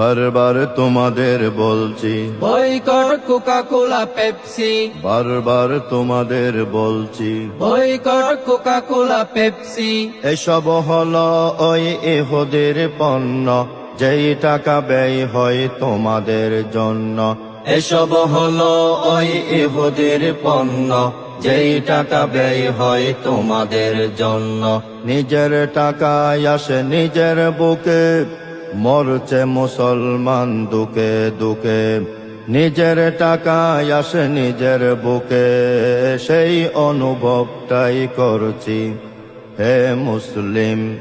বারবার তোমাদের বলছি। Boycott Coca Cola Pepsi. বারবার তোমাদের বলছি। Boycott Coca Cola Pepsi. এসব হলো ওই এহদের পণ্য যেই টাকা ব্যয় হয় তোমাদের জন্য। এসব হলো ওই এহদের পণ্য যেই টাকা ব্যয় হয় তোমাদের জন্য। নিজের টাকায় আসে নিজের বুকে। মরছে মুসলমান দুকে দুকে। নিজের টাকায় আসে নিজের বুকে। সেই অনুভবটাই করছি। হে মুসলিম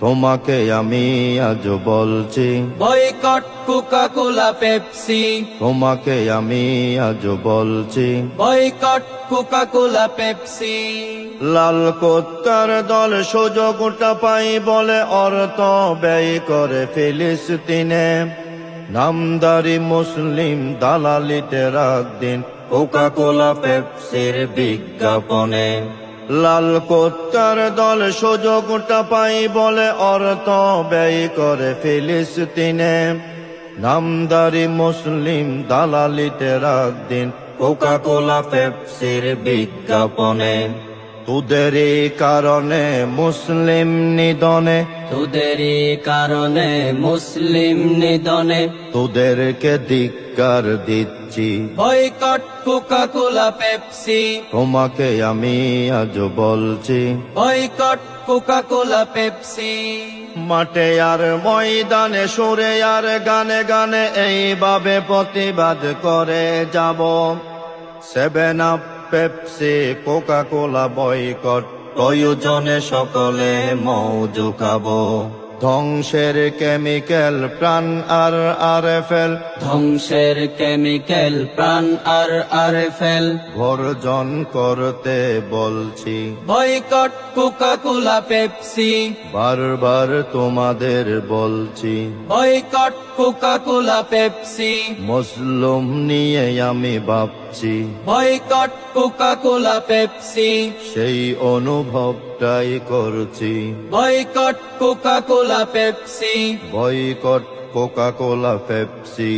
তোমাকে আমি আজ বলছি বয়কট কোকা কোলা পেপসি। তোমাকে আমি আজ বলছি বয়কট কোকা কোলা পেপসি। লাল কোত্তার দল সুযোগটা পাই বলে অর্থ ব্যয় করে ফিলিস্তিনে। নামদারি মুসলিম দালালিতে রাত দিন কোকা কোলা পেপসির বিজ্ঞাপনে। লাল কোত্তার দল সুযোগটা পাই বলে অর্থ ব্যয় করে ফিলিস্তিনে। নামদারি মুসলিম দালালিতে রাত দিন কোকা কোলা পেপসির বিজ্ঞাপনে। তোদেরই কারণে মুসলিম নিদনে তোদেরই কারণে মুসলিম নিধনে তোদেরকে ধিক্কার দিচ্ছি। Boycott Coca Cola Pepsi. তোমাকে আমি আজ বলছি বয়কট কোকা কোলা পেপসি। মাঠে আর ময়দানে সুরে আর গানে গানে এইভাবে প্রতিবাদ করে যাব। Seven up Pepsi Coca Cola boycott. প্রয়োজনে সকলে মৌজু খাব। ধ্বংসের কেমিক্যাল প্রাণ আর আর ফেল ধ্বংসের কেমিক্যাল প্রাণ আর আর ফেল বর্জন করতে বলছি। Boycott Coca Cola Pepsi. বারবার তোমাদের বলছি। Boycott Coca Cola Pepsi. মুসলুম নিয়ে আমি ভাবছি। Boycott Coca Cola Pepsi. সেই অনুভবটাই করছি। Boycott Coca Cola Pepsi boycott Coca Cola Pepsi